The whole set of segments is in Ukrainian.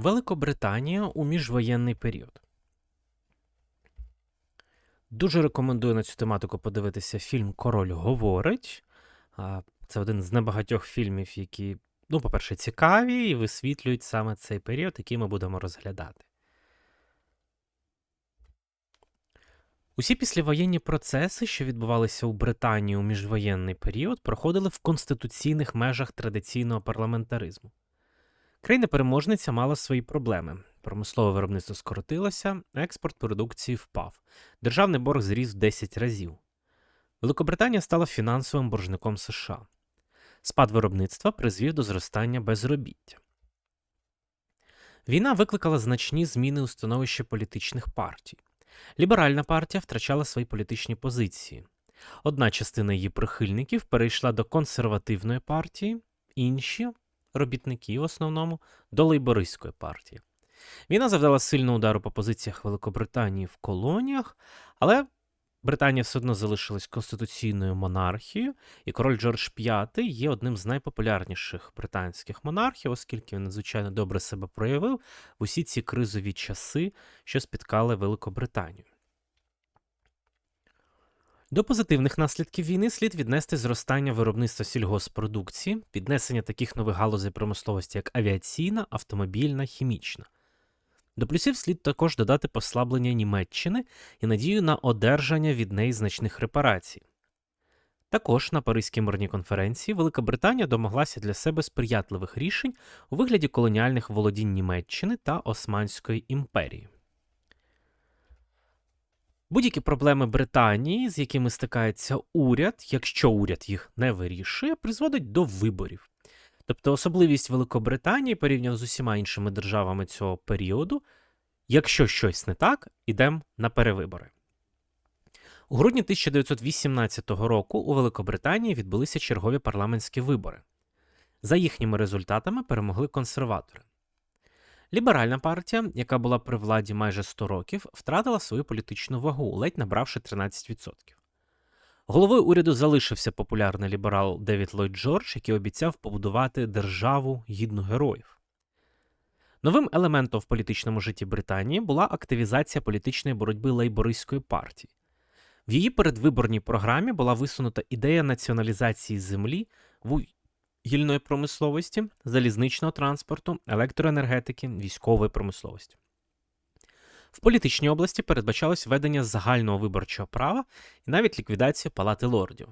Великобританія у міжвоєнний період. Дуже рекомендую на цю тематику подивитися фільм Король говорить. Це один з небагатьох фільмів, які, ну, по-перше, цікаві і висвітлюють саме цей період, який ми будемо розглядати. Усі післявоєнні процеси, що відбувалися у Британії у міжвоєнний період, проходили в конституційних межах традиційного парламентаризму. Країна-переможниця мала свої проблеми. Промислове виробництво скоротилося, експорт продукції впав. Державний борг зріс в 10 разів. Великобританія стала фінансовим боржником США. Спад виробництва призвів до зростання безробіття. Війна викликала значні зміни у становищі політичних партій. Ліберальна партія втрачала свої політичні позиції. Одна частина її прихильників перейшла до консервативної партії, інші робітники в основному до лейбористської партії. Війна завдала сильного удару по позиціях Великобританії в колоніях, але Британія все одно залишилась конституційною монархією, і король Джордж V є одним з найпопулярніших британських монархів, оскільки він надзвичайно добре себе проявив в усі ці кризові часи, що спіткали Великобританію. До позитивних наслідків війни слід віднести зростання виробництва сільгоспродукції, піднесення таких нових галузей промисловості, як авіаційна, автомобільна, хімічна. До плюсів слід також додати послаблення Німеччини і надію на одержання від неї значних репарацій. Також на Паризькій мирній конференції Велика Британія домоглася для себе сприятливих рішень у вигляді колоніальних володінь Німеччини та Османської імперії. Будь-які проблеми Британії, з якими стикається уряд, якщо уряд їх не вирішує, призводить до виборів. Тобто особливість Великобританії порівняно з усіма іншими державами цього періоду, якщо щось не так, ідемо на перевибори. У грудні 1918 року у Великобританії відбулися чергові парламентські вибори. За їхніми результатами перемогли консерватори. Ліберальна партія, яка була при владі майже 100 років, втратила свою політичну вагу, ледь набравши 13%. Головою уряду залишився популярний ліберал Девід Ллойд Джордж, який обіцяв побудувати державу гідну героїв. Новим елементом в політичному житті Британії була активізація політичної боротьби лейбористської партії. В її передвиборній програмі була висунута ідея націоналізації землі, вугільної промисловості, залізничного транспорту, електроенергетики, військової промисловості. В політичній області передбачалось введення загального виборчого права і навіть ліквідація палати лордів.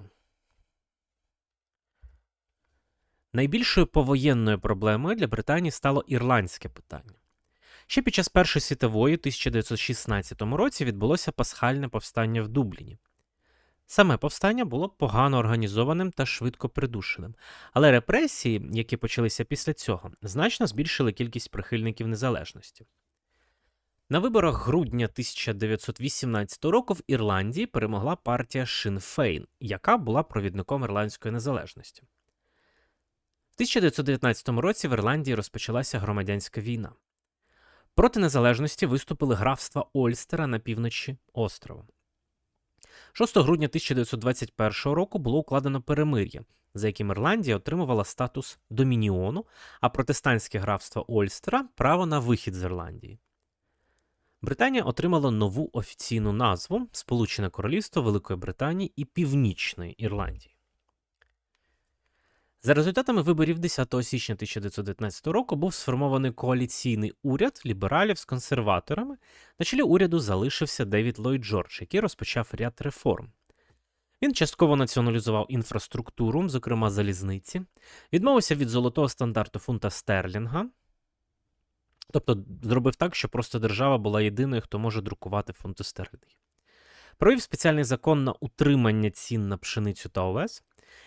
Найбільшою повоєнною проблемою для Британії стало ірландське питання. Ще під час Першої світової, у 1916 році, відбулося пасхальне повстання в Дубліні. Саме повстання було погано організованим та швидко придушеним, але репресії, які почалися після цього, значно збільшили кількість прихильників незалежності. На виборах грудня 1918 року в Ірландії перемогла партія Шин Фейн, яка була провідником ірландської незалежності. В 1919 році в Ірландії розпочалася громадянська війна. Проти незалежності виступили графства Ольстера на півночі острова. 6 грудня 1921 року було укладено перемир'я, за яким Ірландія отримувала статус домініону, а протестантське графство Ольстера право на вихід з Ірландії. Британія отримала нову офіційну назву Сполучене Королівство Великої Британії і Північної Ірландії. За результатами виборів 10 січня 1919 року був сформований коаліційний уряд лібералів з консерваторами. На чолі уряду залишився Девід Ллойд Джордж, який розпочав ряд реформ. Він частково націоналізував інфраструктуру, зокрема залізниці, відмовився від золотого стандарту фунта стерлінга, тобто зробив так, що просто держава була єдиною, хто може друкувати фунти стерлінги. Провів спеціальний закон на утримання цін на пшеницю та овес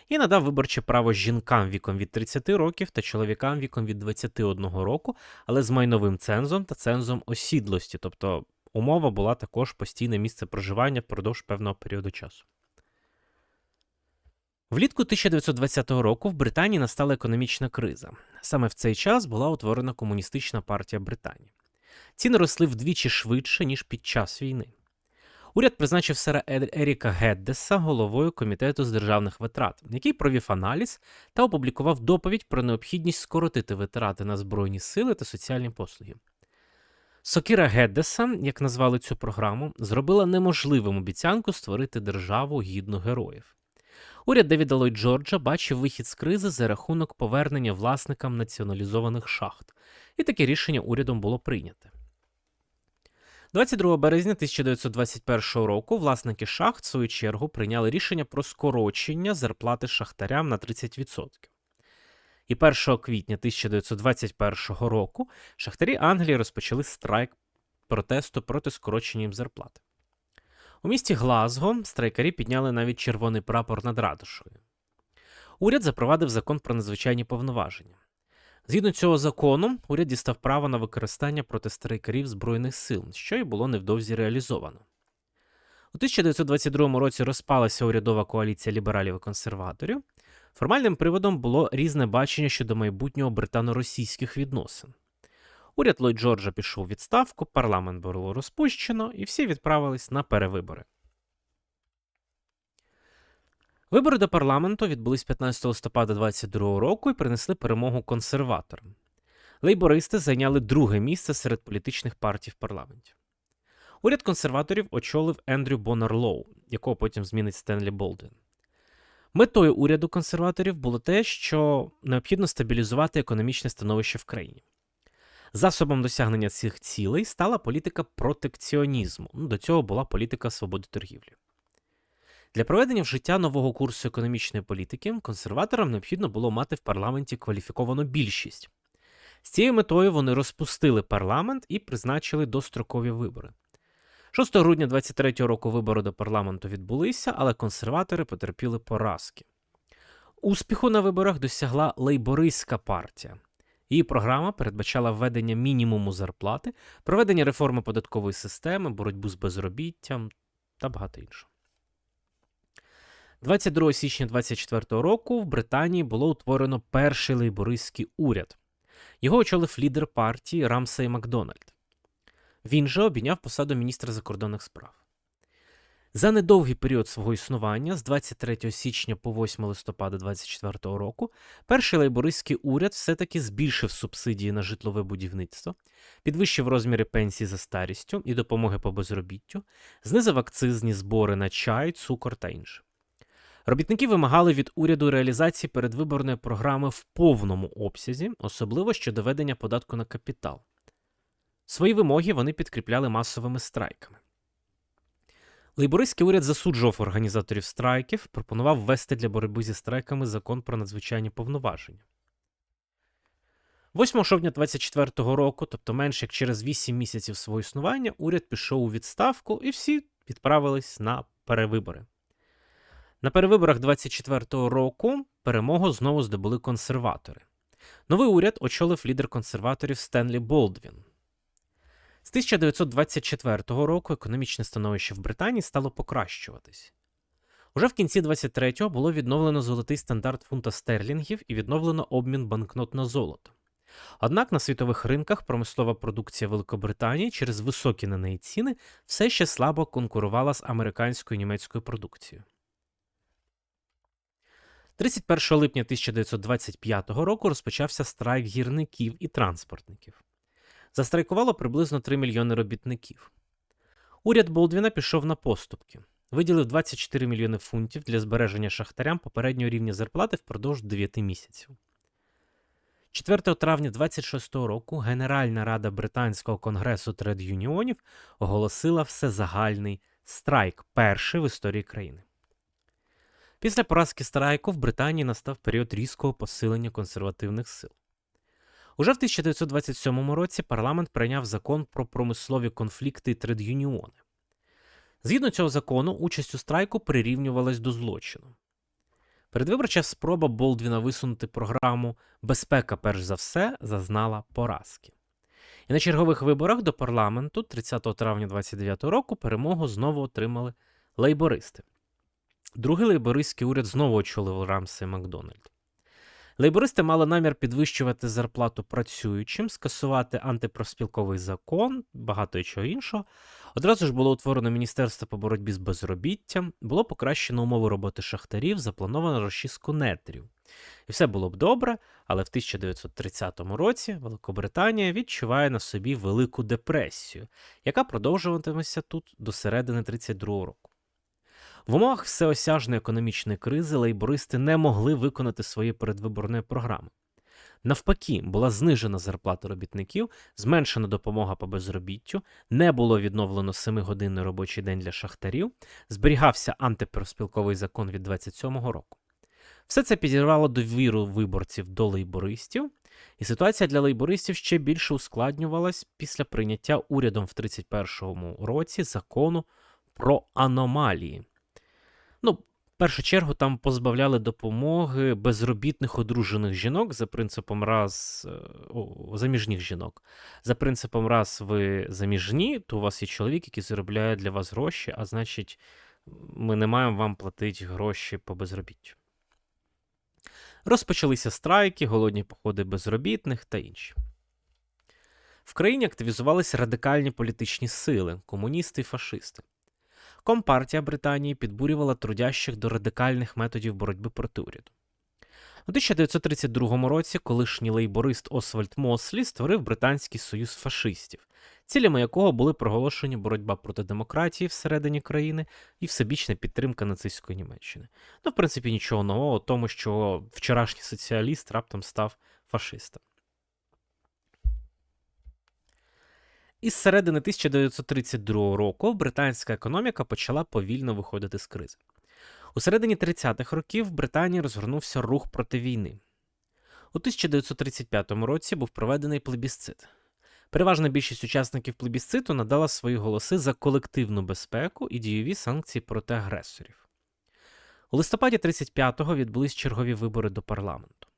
і надав виборче право жінкам віком від 30 років та чоловікам віком від 21 року, але з майновим цензом та цензом осідлості, тобто умова була також постійне місце проживання впродовж певного періоду часу. Влітку 1920 року в Британії настала економічна криза. Саме в цей час була утворена комуністична партія Британії. Ціни росли вдвічі швидше, ніж під час війни. Уряд призначив сера Еріка Геддеса головою комітету з державних витрат, який провів аналіз та опублікував доповідь про необхідність скоротити витрати на збройні сили та соціальні послуги. Сокіра Геддеса, як назвали цю програму, зробила неможливим обіцянку створити державу гідну героїв. Уряд Девіда Ллойд Джорджа бачив вихід з кризи за рахунок повернення власникам націоналізованих шахт, і таке рішення урядом було прийняте. 22 березня 1921 року власники шахт, в свою чергу, прийняли рішення про скорочення зарплати шахтарям на 30%. І 1 квітня 1921 року шахтарі Англії розпочали страйк протесту проти скорочення їм зарплати. У місті Глазго страйкарі підняли навіть червоний прапор над ратушою. Уряд запровадив закон про надзвичайні повноваження. Згідно цього закону, уряд дістав право на використання проти страйкарів Збройних сил, що й було невдовзі реалізовано. У 1922 році розпалася урядова коаліція лібералів і консерваторів. Формальним приводом було різне бачення щодо майбутнього британо-російських відносин. Уряд Ллойд Джорджа пішов у відставку, парламент було розпущено, і всі відправились на перевибори. Вибори до парламенту відбулись 15 листопада 2022 року і принесли перемогу консерваторам. Лейбористи зайняли друге місце серед політичних партій в парламенті. Уряд консерваторів очолив Ендрю Боннер Лоу, якого потім змінить Стенлі Болден. Метою уряду консерваторів було те, що необхідно стабілізувати економічне становище в країні. Засобом досягнення цих цілей стала політика протекціонізму. До цього була політика свободи торгівлі. Для проведення в життя нового курсу економічної політики консерваторам необхідно було мати в парламенті кваліфіковану більшість. З цією метою вони розпустили парламент і призначили дострокові вибори. 6 грудня 23 року вибори до парламенту відбулися, але консерватори потерпіли поразки. Успіху на виборах досягла лейбористська партія. Її програма передбачала введення мінімуму зарплати, проведення реформи податкової системи, боротьбу з безробіттям та багато іншого. 22 січня 24 року в Британії було утворено перший лейбористський уряд. Його очолив лідер партії Рамсей Макдональд. Він же обійняв посаду міністра закордонних справ. За недовгий період свого існування з 23 січня по 8 листопада 2024 року перший лейбористський уряд все-таки збільшив субсидії на житлове будівництво, підвищив розміри пенсій за старістю і допомоги по безробіттю, знизив акцизні збори на чай, цукор та інше. Робітники вимагали від уряду реалізації передвиборної програми в повному обсязі, особливо щодо ведення податку на капітал. Свої вимоги вони підкріпляли масовими страйками. Лейбористський уряд засуджував організаторів страйків, пропонував ввести для боротьби зі страйками закон про надзвичайні повноваження. 8 жовтня 24 року, тобто менше як через 8 місяців свого існування, уряд пішов у відставку і всі відправились на перевибори. На перевиборах 24-го року перемогу знову здобули консерватори. Новий уряд очолив лідер консерваторів Стенлі Болдвін. З 1924 року економічне становище в Британії стало покращуватись. Уже в кінці 23-го було відновлено золотий стандарт фунта стерлінгів і відновлено обмін банкнот на золото. Однак на світових ринках промислова продукція Великобританії через високі на неї ціни все ще слабо конкурувала з американською і німецькою продукцією. 31 липня 1925 року розпочався страйк гірників і транспортників. Застрайкувало приблизно 3 мільйони робітників. Уряд Болдвіна пішов на поступки, виділив 24 мільйони фунтів для збереження шахтарям попереднього рівня зарплати впродовж 9 місяців. 4 травня 26 року Генеральна рада Британського конгресу тред-юніонів оголосила всезагальний страйк, перший в історії країни. Після поразки страйку в Британії настав період різкого посилення консервативних сил. Уже в 1927 році парламент прийняв закон про промислові конфлікти і тред-юніони. Згідно цього закону, участь у страйку прирівнювалась до злочину. Передвиборча спроба Болдвіна висунути програму Безпека, перш за все, зазнала поразки. І на чергових виборах до парламенту 30 травня 29 року перемогу знову отримали лейбористи. Другий лейбористський уряд знову очолив Рамсей Макдональд. Лейбористи мали намір підвищувати зарплату працюючим, скасувати антипроспілковий закон, багато і чого іншого. Одразу ж було утворено Міністерство по боротьбі з безробіттям, було покращено умови роботи шахтарів, заплановано розчистку нетрів. І все було б добре, але в 1930 році Великобританія відчуває на собі Велику депресію, яка продовжуватиметься тут до середини 1932 року. В умовах всеосяжної економічної кризи лейбористи не могли виконати свої передвиборної програми. Навпаки, була знижена зарплата робітників, зменшена допомога по безробіттю, не було відновлено 7-годинний робочий день для шахтарів, зберігався антипроспілковий закон від 27-го року. Все це підірвало довіру виборців до лейбористів, і ситуація для лейбористів ще більше ускладнювалась після прийняття урядом в 31-му році закону про аномалії. Ну, в першу чергу там позбавляли допомоги безробітних одружених жінок за принципом раз е, о, заміжніх жінок. За принципом, раз ви заміжні, то у вас є чоловік, який заробляє для вас гроші, а значить, ми не маємо вам платити гроші по безробіттю. Розпочалися страйки, голодні походи безробітних та інші. В країні активізувалися радикальні політичні сили, комуністи і фашисти. Компартія Британії підбурювала трудящих до радикальних методів боротьби проти уряду. У 1932 році колишній лейборист Освальд Мослі створив Британський союз фашистів, цілями якого були проголошені боротьба проти демократії всередині країни і всебічна підтримка нацистської Німеччини. Ну, в принципі, нічого нового, тому що вчорашній соціаліст раптом став фашистом. Із середини 1932 року британська економіка почала повільно виходити з кризи. У середині 30-х років в Британії розгорнувся рух проти війни. У 1935 році був проведений плебісцит. Переважна більшість учасників плебісциту надала свої голоси за колективну безпеку і дійові санкції проти агресорів. У листопаді 35-го відбулись чергові вибори до парламенту.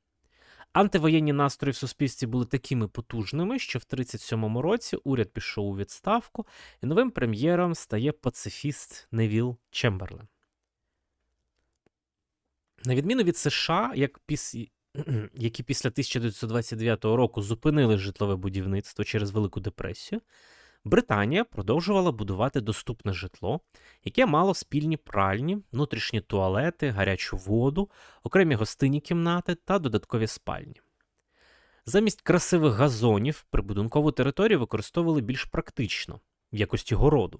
Антивоєнні настрої в суспільстві були такими потужними, що в 37-му році уряд пішов у відставку, і новим прем'єром стає пацифіст Невіл Чемберлен. На відміну від США, як піс... які після 1929 року зупинили житлове будівництво через Велику депресію, Британія продовжувала будувати доступне житло, яке мало спільні пральні, внутрішні туалети, гарячу воду, окремі гостинні кімнати та додаткові спальні. Замість красивих газонів прибудинкову територію використовували більш практично, в якості городу.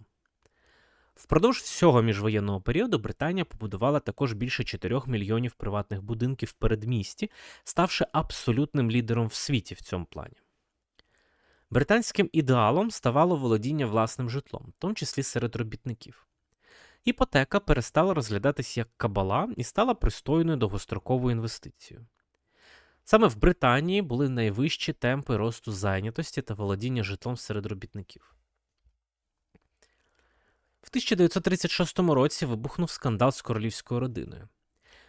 Впродовж всього міжвоєнного періоду Британія побудувала також більше 4 мільйонів приватних будинків в передмісті, ставши абсолютним лідером в світі в цьому плані. Британським ідеалом ставало володіння власним житлом, в тому числі серед робітників. Іпотека перестала розглядатись як кабала і стала пристойною довгостроковою інвестицією. Саме в Британії були найвищі темпи росту зайнятості та володіння житлом серед робітників. В 1936 році вибухнув скандал з королівською родиною.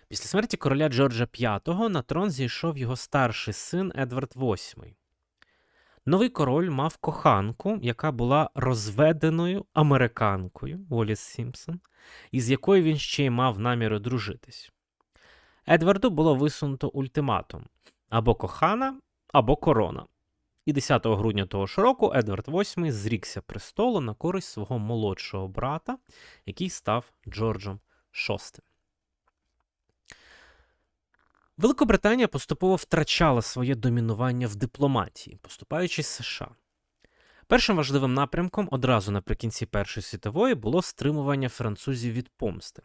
Після смерті короля Джорджа V на трон зійшов його старший син Едвард VIII. Новий король мав коханку, яка була розведеною американкою Уоліс Сімпсон, із якою він ще й мав намір одружитись. Едварду було висунуто ультиматум або кохана, або корона. І 10 грудня того ж року Едвард VIII зрікся престолу на користь свого молодшого брата, який став Джорджем VI. Великобританія поступово втрачала своє домінування в дипломатії, поступаючи з США. Першим важливим напрямком одразу наприкінці Першої світової було стримування французів від помсти.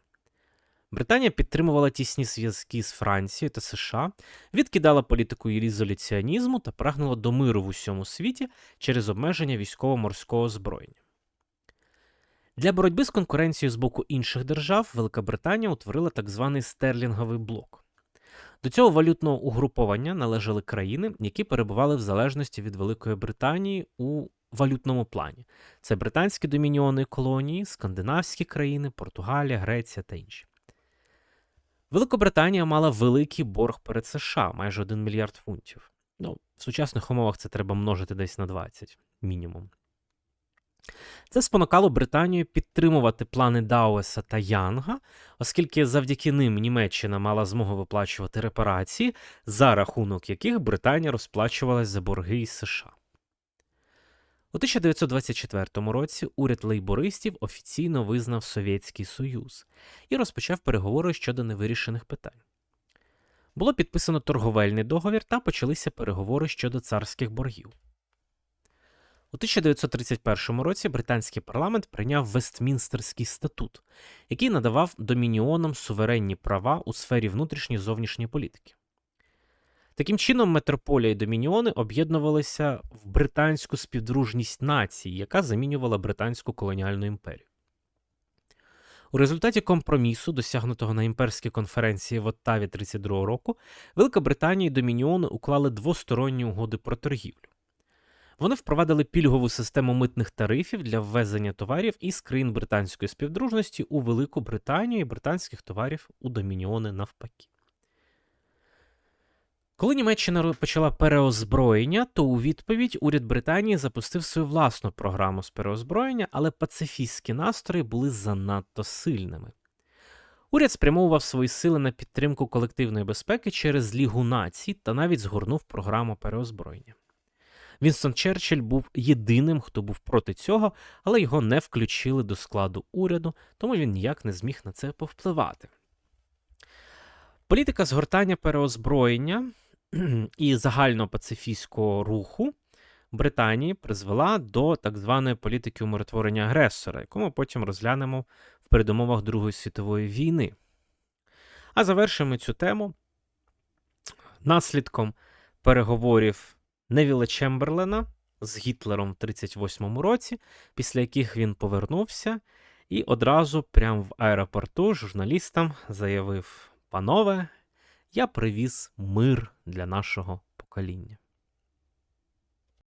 Британія підтримувала тісні зв'язки з Францією та США, відкидала політику ізоляціонізму та прагнула до миру в усьому світі через обмеження військово-морського озброєння. Для боротьби з конкуренцією з боку інших держав Велика Британія утворила так званий стерлінговий блок. До цього валютного угруповання належали країни, які перебували в залежності від Великої Британії у валютному плані. Це британські домініони колонії, скандинавські країни, Португалія, Греція та інші. Великобританія мала великий борг перед США, майже 1 мільярд фунтів. Ну, в сучасних умовах це треба множити десь на 20 мінімум. Це спонукало Британію підтримувати плани Дауеса та Янга, оскільки завдяки ним Німеччина мала змогу виплачувати репарації, за рахунок яких Британія розплачувалась за борги із США. У 1924 році уряд лейбористів офіційно визнав Совєтський Союз і розпочав переговори щодо невирішених питань. Було підписано торговельний договір та почалися переговори щодо царських боргів. У 1931 році британський парламент прийняв Вестмінстерський статут, який надавав домініонам суверенні права у сфері внутрішньої і зовнішньої політики. Таким чином, метрополія і домініони об'єднувалися в британську співдружність націй, яка замінювала британську колоніальну імперію. У результаті компромісу, досягнутого на імперській конференції в Оттаві 32 року, Велика Британія і Домініони уклали двосторонні угоди про торгівлю. Вони впровадили пільгову систему митних тарифів для ввезення товарів із країн британської співдружності у Велику Британію і британських товарів у Домініони навпаки. Коли Німеччина почала переозброєння, то у відповідь уряд Британії запустив свою власну програму з переозброєння, але пацифістські настрої були занадто сильними. Уряд спрямовував свої сили на підтримку колективної безпеки через Лігу націй та навіть згорнув програму переозброєння. Вінстон Черчилль був єдиним, хто був проти цього, але його не включили до складу уряду, тому він ніяк не зміг на це повпливати. Політика згортання переозброєння і загального пацифістського руху Британії призвела до так званої політики умиротворення агресора, яку ми потім розглянемо в передумовах Другої світової війни. А завершимо цю тему наслідком переговорів Невіла Чемберлена з Гітлером в 38-му році, після яких він повернувся і одразу прямо в аеропорту журналістам заявив: Панове, я привіз мир для нашого покоління.